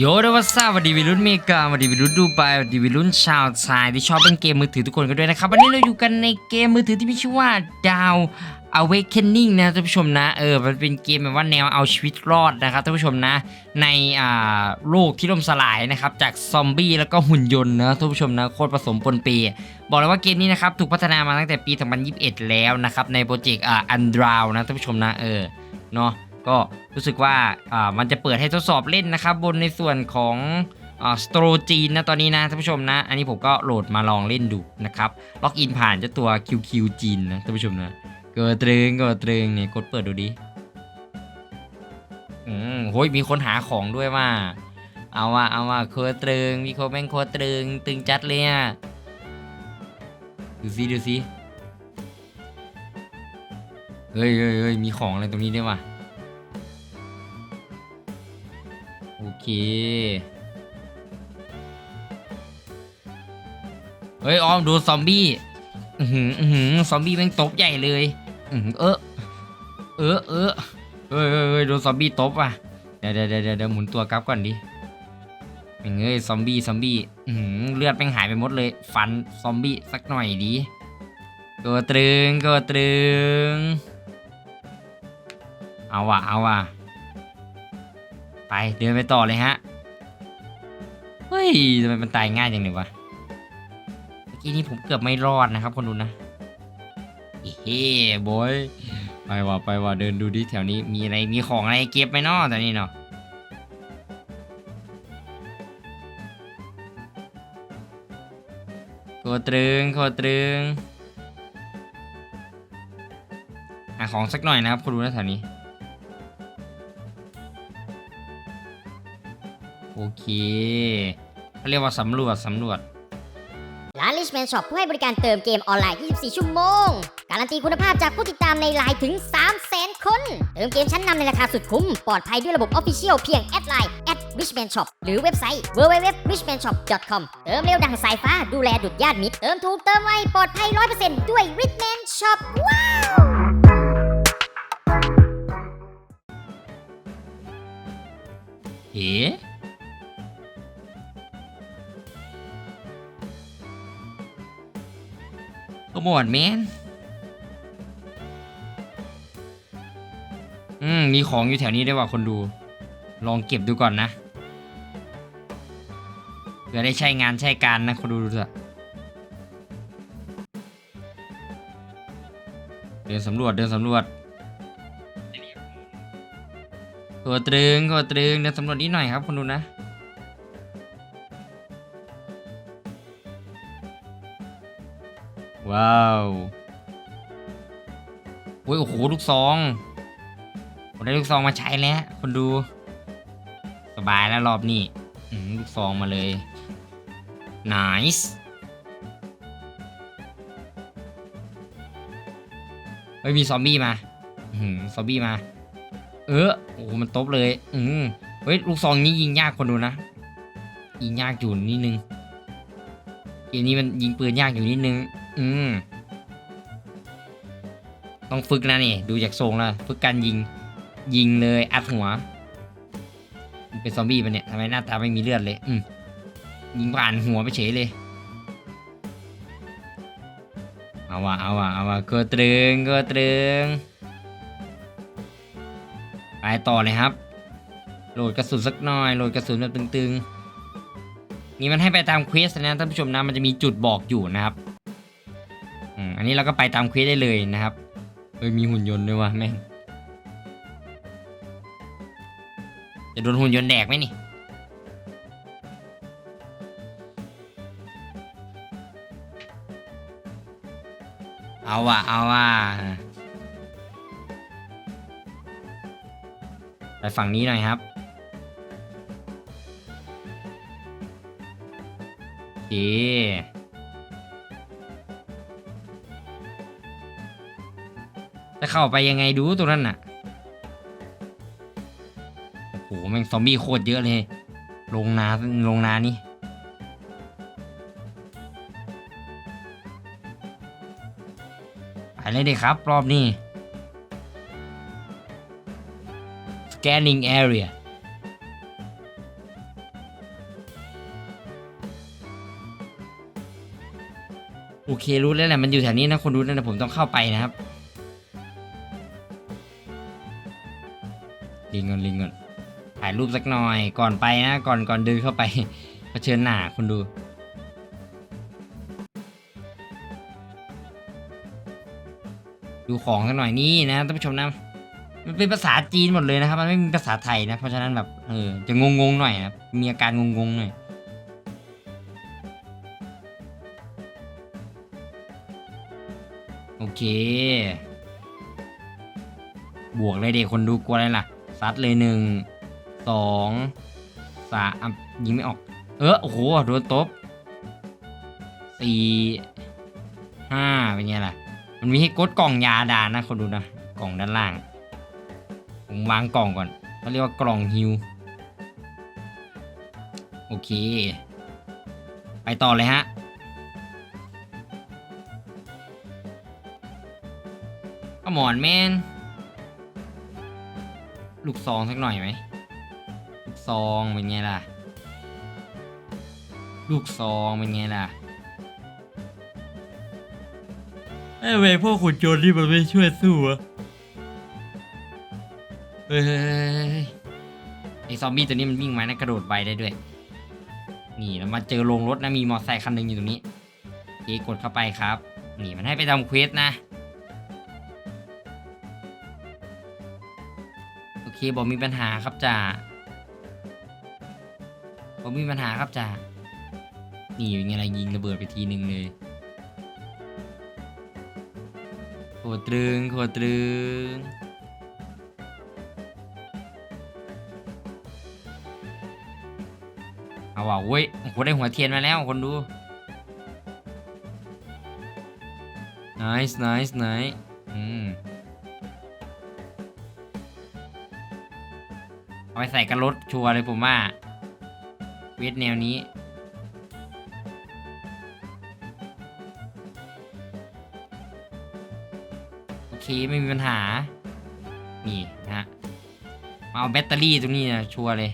โยดวัสวัสดีวิรุ่นเมกาสวัสดีวิรุ่นดูไบสวัสดีวิรุ่นชาวไทยที่ชอบเล่นเกมมือถือทุกคนกันด้วยนะครับ วันนี้เราอยู่กันในเกมมือถือที่มีชื่อว่าดาว Awakening นะท่านผู้ชมนะเออมันเป็นเกมแบบว่าแนวเอาชีวิตรอดนะครับท่านผู้ชมนะ ในอ่าโลกที่ล่มสลายนะครับจากซอมบี้แล้วก็หุ่นยนต์นะท่านผู้ชมนะโคตรผสมปนเปบอกเลยว่าเกมนี้นะครับถูกพัฒนามาตั้งแต่ปี 2021 แล้วนะครับในโปรเจกต์อ่าอันดราวนะท่านผู้ชมนะเออเนาะ ก็รู้สึกว่าามันจะเปิดให้ทดสอบเล่นนะครับ บนในส่วนของสโตรจีนนะตอนนี้นะท่านผู้ชมนะ อันนี้ผมก็โหลดมาลองเล่นดูนะครับล็อกอินผ่านเจ้าตัว QQ จีนนะท่านผู้ชมนะเกิดตรึงเกิดตรึงเนี่ยกดเปิดดูดิอืมโหยมีคนหาของด้วยว่า เอาว่าเอาว่าโคตรตรึงมีโคแม่งโคตรตรึงตึงจัดเลยอะดูซิดูซิเฮ้ยเฮ้ยเฮ้ยมีของอะไรตรงนี้ด้วยว่ะ โอเค เฮ้ยออมดูซอมบี้ อือหือ อือหือ ซอมบี้แม่งตบใหญ่เลย อือเออ เออ เออเฮ้ยเฮ้ยเฮ้ยโดนซอมบี้ตบว่ะเดี๋ยวเดี๋ยวเดี๋ยวเดี๋ยวหมุนตัวกลับก่อนดิแม่งเอ้ยซอมบี้ซอมบี้อืเลือดแม่งหายไปหมดเลย ฟันซอมบี้สักหน่อยดิก็ตรึงก็ตรึง เอาว่ะเอาว่ะ ไปเดินไปต่อเลยฮะ เฮ้ยทำไมมันตายง่ายจังเลยวะ เมื่อกี้นี้ผมเกือบไม่รอดนะครับคนดูนะเฮ้บอย ไปว่ะไปว่ะเดินดูดิแถวนี้มีอะไรมีของอะไรเก็บไหมเนาะแต่นี่เนาะโคตรึงโคตรึงหาของสักหน่อยนะครับคนดูนะแถวนี้ โอเคเขาเรียกว่าสำรวจสำรวจร้าน Richman Shop ผู้ให้บริการเติมเกมออนไลน์ 24 ชั่วโมง การันตีคุณภาพจากผู้ติดตามในไลน์ถึง 300,000 คน เติมเกมชั้นนำในราคาสุดคุ้ม ปลอดภัยด้วยระบบ Official เพียงแอดไลน์ @richman shop หรือเว็บไซต์ www.richmanshop.com เติมเร็วดังสายฟ้าดูแลดุดญาติมิตร เติมถูกเติมไว ปลอดภัย 100%ด้วย Richman Shop ว้าวเอ๋ ขโมยแมนอืม มีของอยู่แถวนี้ด้วยว่ะคนดู ลองเก็บดูก่อนนะเผื่อได้ใช้งานใช้การนะคนดูดูเถอะเดินสำรวจเดินสำรวจตัวตรึงตัวตรึงเดินสำรวจนิดหน่อยครับคนดูนะ ว้าวโอ้ยโอ้โหลูกซองผมได้ลูกซองมาใช้แล้วคนดู สบายแล้วรอบนี้ลูกซองมาเลย nice เฮ้ยมีซอมบี้มาอืมซอมบี้มา เออโอ้โหมันตบเลย อืมเฮ้ยลูกซองนี้ยิงยากคนดูนะ ยิงยากอยู่นิดนึงเกมนี้มันยิงปืนยากอยู่นิดนึง อืม ต้องฝึกนะนี่ ดูจากทรงแล้วฝึกการยิง ยิงเลยอัดหัวเป็นซอมบี้ปะเนี่ยทำไมหน้าตาไม่มีเลือดเลย อืมยิงผ่านหัวไปเฉยเลย เอาวะเอาวะเอาวะเกระตรึงเกระตรึงไปต่อเลยครับ โหลดกระสุนสักหน่อย โหลดกระสุนแบบตึงๆ นี่มันให้ไปตามเควสนะท่านผู้ชมนะ มันจะมีจุดบอกอยู่นะครับ นี้เราก็ไปตามเควสได้เลยนะครับเฮ้ยมีหุ่นยนต์ด้วยวะแม่งจะโดนหุ่นยนต์แดกไหมนี่เอาว่ะเอาว่ะไปฝั่งนี้หน่อยครับโอเค จะเข้าไปยังไงดูตรงนั้นน่ะ โอ้โหแม่งซอมบี้โคตรเยอะเลย ลงนาลงนานี่ไปเลยดิครับ รอบนี้ scanning area โอเครู้แล้วแหละมันอยู่แถวนี้นะคนรู้นนะผมต้องเข้าไปนะครับ ลิงก่อนลิงก่อนถ่ายรูปสักหน่อยก่อนไปนะ ก่อนก่อนเดินเข้าไปเผชิญหน้าคนดูดูของสักหน่อยนี่นะท่านผู้ชมนะ มันเป็นภาษาจีนหมดเลยนะครับ มันไม่มีภาษาไทยนะ เพราะฉะนั้นแบบเออจะงงงหน่อยนะครับมีอาการงงๆหน่อยโอเค บวกเลยเด็กคนดูกลัวอะไรล่ะ ซัดเลยหนึ่งสองสามยิงไม่ออก เออโอ้โหโดนตบสี่ห้าเป็นไงล่ะ มันมีให้กดกล่องยาดานะคนดูนะ กล่องด้านล่าง ผมวางกล่องก่อนเขาเรียกว่ากล่องฮิว โอเค ไปต่อเลยฮะก็มอนแมน ลูกซองสักหน่อยไหมลูกซองเป็นไงล่ะ ลูกซองเป็นไงล่ะไอ้เว้ยพวกขุนโจรที่มันไม่ช่วยสู้อะเฮ้ยไอ้ซอมบี้ตัวนี้มันวิ่งมานะกระโดดไวได้ด้วย นี่แล้วมาเจอโรงรถนะมีมอเตอร์ไซค์คันหนึ่งอยู่ตรงนี้โอเคกดเข้าไปครับ นี่มันให้ไปทำเควสนะ เคบอกมีปัญหาครับจ่าบอกมีปัญหาครับจ่านี่เป็นไงล่ะยิงระเบิดไปทีหนึ่งเลยโคตรตรึงโคตรตรึงเอาว่ะเว้ยโอ้โหได้หัวเทียนมาแล้วคนดู nice nice nice อืม เอาไปใส่กันรถชัวร์เลยผมว่า เวทแนวนี้ โอเคไม่มีปัญหา นี่นะฮะมาเอาแบตเตอรี่ตรงนี้นะชัวร์เลย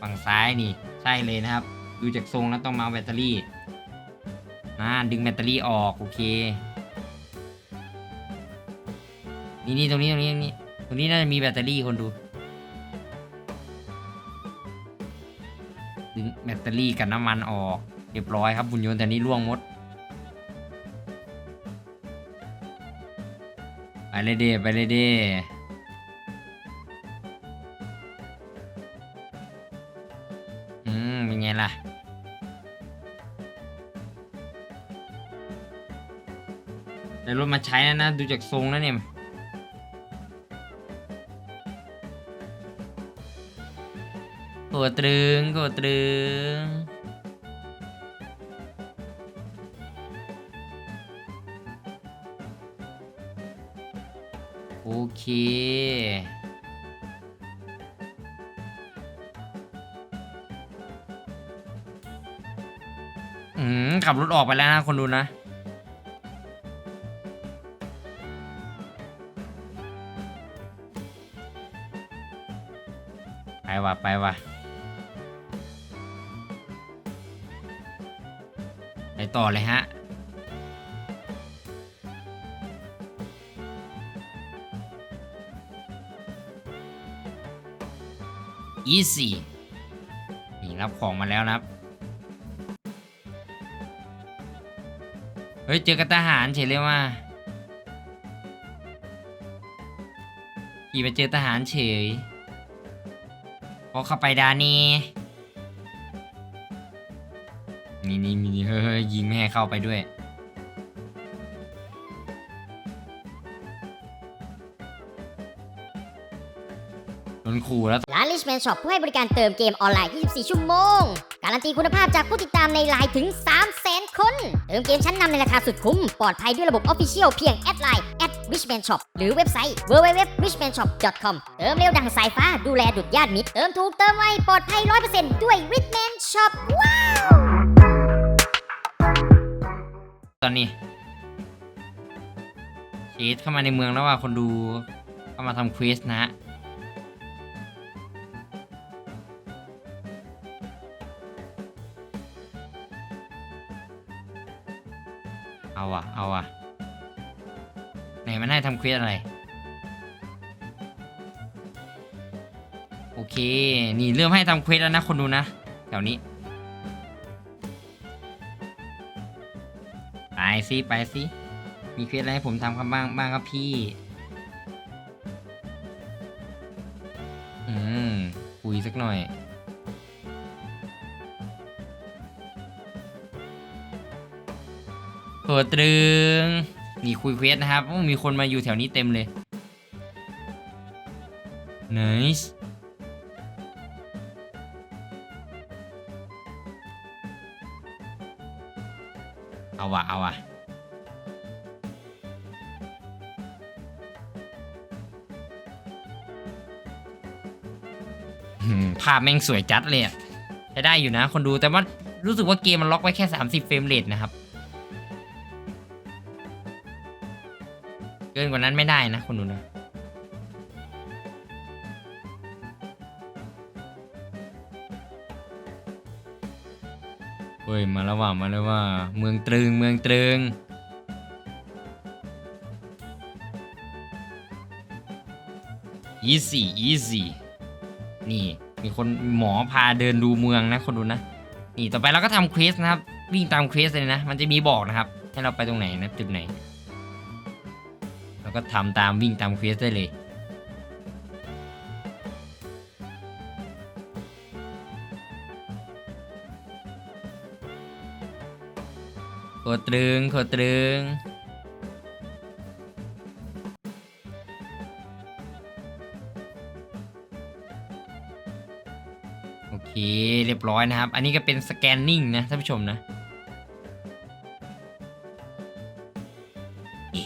ฝั่งซ้ายนี่ ใช่เลยนะครับ ดูจากทรงแล้วต้องมาเอาแบตเตอรี่อ่าดึงแบตเตอรี่ออก โอเคนี่นี่ตรงนี้ตรงนี้ตรงนี้ตรงนี้น่าจะมีแบตเตอรี่คนดู แบตเตอรี่กับน้ำมันออกเรียบร้อยครับหุ่นยนต์แต่นี้ล่วงหมด ไปเลยเดไปเลยเดอืมเป็นไงล่ะได้รถมาใช้แล้วนะ ดูจากทรงแล้วเนี่ย โกตรึงโกตรึงโอเคอืมขับรถออกไปแล้วนะคนดูนะไปว่ะไปว่ะ ต่อเลยฮะ easy นี่รับของมาแล้วนะครับ เฮ้ย เจอกับทหารเฉยเลยว่าขี่ไปเจอทหารเฉยพอเข้าไปดานี นี่นี่มีเฮ้ยยิงไม่ให้เข้าไปด้วย โดนขู่แล้ว ร้าน Richman Shop ผู้ให้บริการเติมเกมออนไลน์ 24 ชั่วโมง การันตีคุณภาพจากผู้ติดตามในไลน์ถึง 300,000 คน เติมเกมชั้นนำในราคาสุดคุ้ม ปลอดภัยด้วยระบบ Official เพียงแอดไลน์ @richman shop หรือเว็บไซต์ www.richmanshop.com เติมเร็วดังสายฟ้าดูแลดุดญาติมิตร เติมถูกเติมไวปลอดภัย 100%ด้วย Richman Shop ว้าว ตอนนี้เชดเข้ามาในเมืองแล้วว่าคนดูเข้ามาทำควสนะฮะเอาอะเอาอะไหนมันให้ทำควสอะไร โอเค นี่เริ่มให้ทำควสแล้วนะคนดูนะแถวนี้ สิไปสิมีเควสอะไรให้ผมทำครับบ้างบ้างครับพี่ อืมคุยสักหน่อยเปิดตรึงนี่คุยเควสนะครับมีคนมาอยู่แถวนี้เต็มเลย nice เอาวะเอาวะาพแม่งสวยจัดเลยอะใช้ได้อยู่นะ คนดูแต่ว่ารู้สึกว่าเกมมันล็อกไว้แค่ 30 เฟรมเรทนะครับ เกินกว่านั้นไม่ได้นะคนดูนะเฮ้ยมาแล้วว่ามาแล้วว่า เมืองตรึงเมืองตรึง easy easy นี่ มีคนหมอพาเดินดูเมืองนะคนดูนะ นี่ต่อไปเราก็ทำเควสนะครับ วิ่งตามเควสเลยนะ มันจะมีบอกนะครับ ให้เราไปตรงไหนนะจุดไหน เราก็ทำตามวิ่งตามเควสได้เลยโคตรึงโคตรึง ยบร้อยนะครับ อันนี้ก็เป็นสแกนนิ่งนะท่านผู้ชมนะ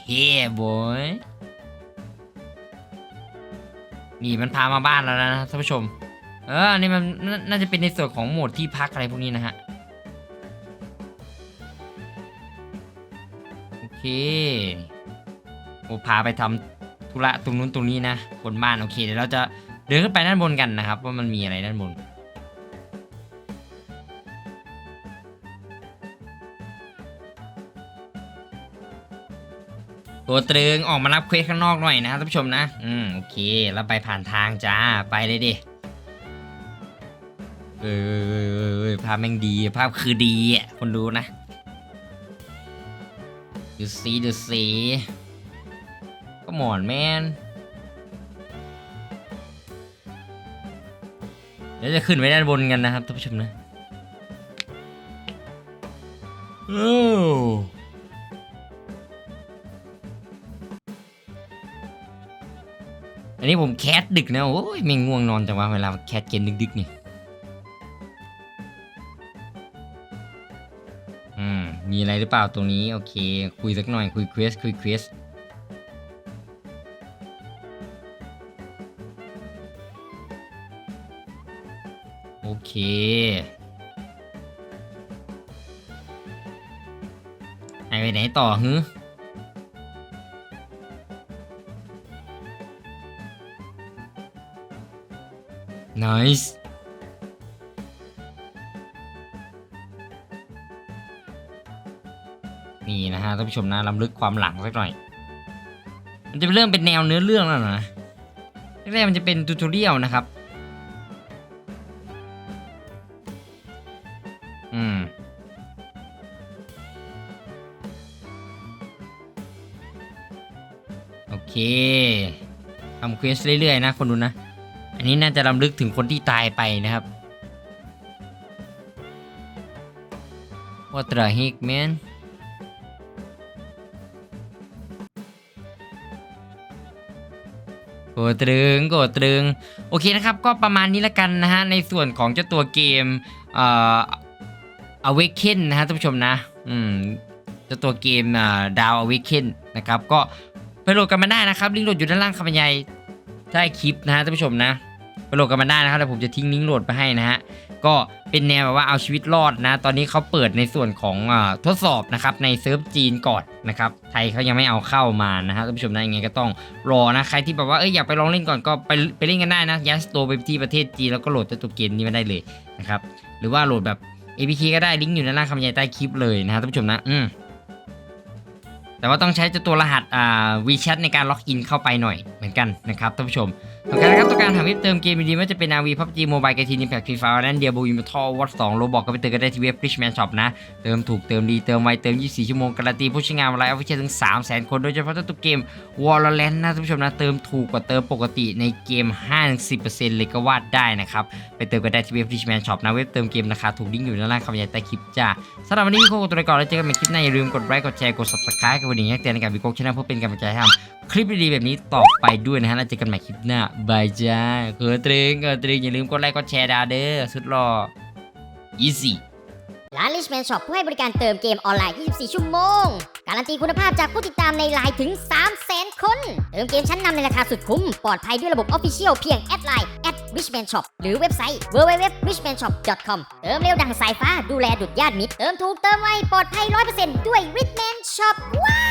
เฮ้บอยนี่มันพามาบ้านแล้วนะท่านผู้ชม เอออันนี่มันนาน่าจะเป็นในส่วนของโหมดที่พักอะไรพวกนี้นะฮะโอเคโอพาไปทำธุระตรงนู้นตรงนี้นะบนบ้านโอเคเดี๋ยวเราจะเดินขึ้นไปด้านบนกันนะครับ ว่ามันมีอะไรด้านบน ตัวตรึงออกมารับเควสข้างนอกหน่อยนะท่านผู้ชมนะ อืมโอเคแล้วไปผ่านทางจ้าไปเลยดิเออเออเออภาพแม่งดีภาพคือดีอะคนดูนะดูสีดูสีก็หมอนแมนเดี๋ยวจะขึ้นไปด้านบนกันนะครับท่านผู้ชมนะโอ้อัันนี้ผมแคสดึกนะ โอ้ยไม่ง่วงนอนแต่ว่าเวลาแคสเกมดึกๆนี่อืม มีอะไรหรือเปล่าตรงนี้ โอเค คุยสักหน่อยคุยเควสคุยเควสโอเคไปไหนต่อฮึ nice นี่นะฮะท่านผู้ชมนะลำลึกความหลังสักหน่อย มันจะเริ่มเป็นแนวเนื้อเรื่องแล้วนะแรกๆมันจะเป็นทูตเรียลนะครับ อืม โอเคทำเควสเรื่อยๆนะคนดูนะ อันนี้น่าจะลำลึกถึงคนที่ตายไปนะครับ What the heck man โกตรึงโกตรึง โอเคนะครับ ก็ประมาณนี้ละกันนะฮะ ในส่วนของเจ้าตัวเกมเอ่อ Awaken นะฮะท่านผู้ชมนะ อืมเจ้าตัวเกมอ่าดาว Awaken นะครับ ก็ไปโหลดกันมาได้นะครับ ลิงก์โหลดอยู่ด้านล่างคำบรรยายใต้คลิปนะฮะท่านผู้ชมนะ โหลดกันมาได้นะครับแล้วผมจะทิ้งลิงก์โหลดไปให้นะฮะก็เป็นแนวแบบว่าเอาชีวิตรอดนะ ตอนนี้เขาเปิดในส่วนของอทดสอบนะครับในเซิร์ฟจีนก่อนนะครับไทยเขายังไม่เอาเข้ามานะฮะท่านผู้ชมนะยังไงก็ต้องรอนะใครที่แบบว่าเอ้ยอยากไปลองเล่นก่อนก็ไปไปเล่นกันได้นะยัสโตไปที่ประเทศจีนแล้วก็โหลดตัวเกมนี้มาได้เลยนะครับหรือว่าโหลดแบบ APK ก็ได้ลิงก์อยู่ในล่างคำบรรยายใต้คลิปเลยนะฮะท่านผู้ชมนะอืม แต่ว่าต้องใช้เจ้าตัวรหัสอ่า WeChat ในการล็อกอินเข้าไปหน่อยเหมือนกันนะครับท่านผู้ชมต้องการนะครับต้องการหาเว็บเติมเกมดีๆไม่ว่าจะเป็น RV PUBG Mobile กทีนิมแพคฟรีไฟนั้นเดียบูอิมทอวัตสองโลบอกก็ไปเติมกันได้ที่เว็บ Richman Shop นะ เติมถูกเติมดีเติมไวเติม 24 ชั่วโมงการันตีผู้ใช้งานไลฟ์ออฟฟิเชียลถึง 300,000 คนโดยเฉพาะตัวเกม Valorant นะท่านผู้ชมนะเติมถูกกว่าเติมปกติในเกม 50%เลยก็ว่าได้นะครับไปเติมกันได้ที่เว็บ Richman Shop นะเว็บเติมเกมราคาถูกลิงก์อยู่ด้านล่างคำบรรยายใต้คลิปจ้าสำหรับวันนี้พี่โคกตัวไปก่อนแล้วเจอกันใหม่คลิปหน้าอย่าลืมกดไลค์กดแชร์กด subscribe วันนี้แจ้งเตือนในการวิโก้ชแนลเพื่อเป็นกำลังใจให้ทำคลิปดีๆแบบนี้ต่อไปด้วยนะฮะแล้วเจอกันใหม่คลิปหน้าบายจ้าเกิดตรึงเกิดตรึงอย่าลืมกดไลค์กดแชร์ดาเด้อสุดหล่อ easy ร้าน Richman Shop ผู้ให้บริการเติมเกมออนไลน์ 24 ชั่วโมง การันตีคุณภาพจากผู้ติดตามในไลน์ถึง 300,000 คน เติมเกมชั้นนำในราคาสุดคุ้ม ปลอดภัยด้วยระบบ Official เพียงแอดไลน์ @richman shop หรือเว็บไซต์ www.richmanshop.com เติมเร็วดังสายฟ้าดูแลดุดญาติมิตร เติมถูกเติมไว ปลอดภัย 100%ด้วย Richman Shop ว้า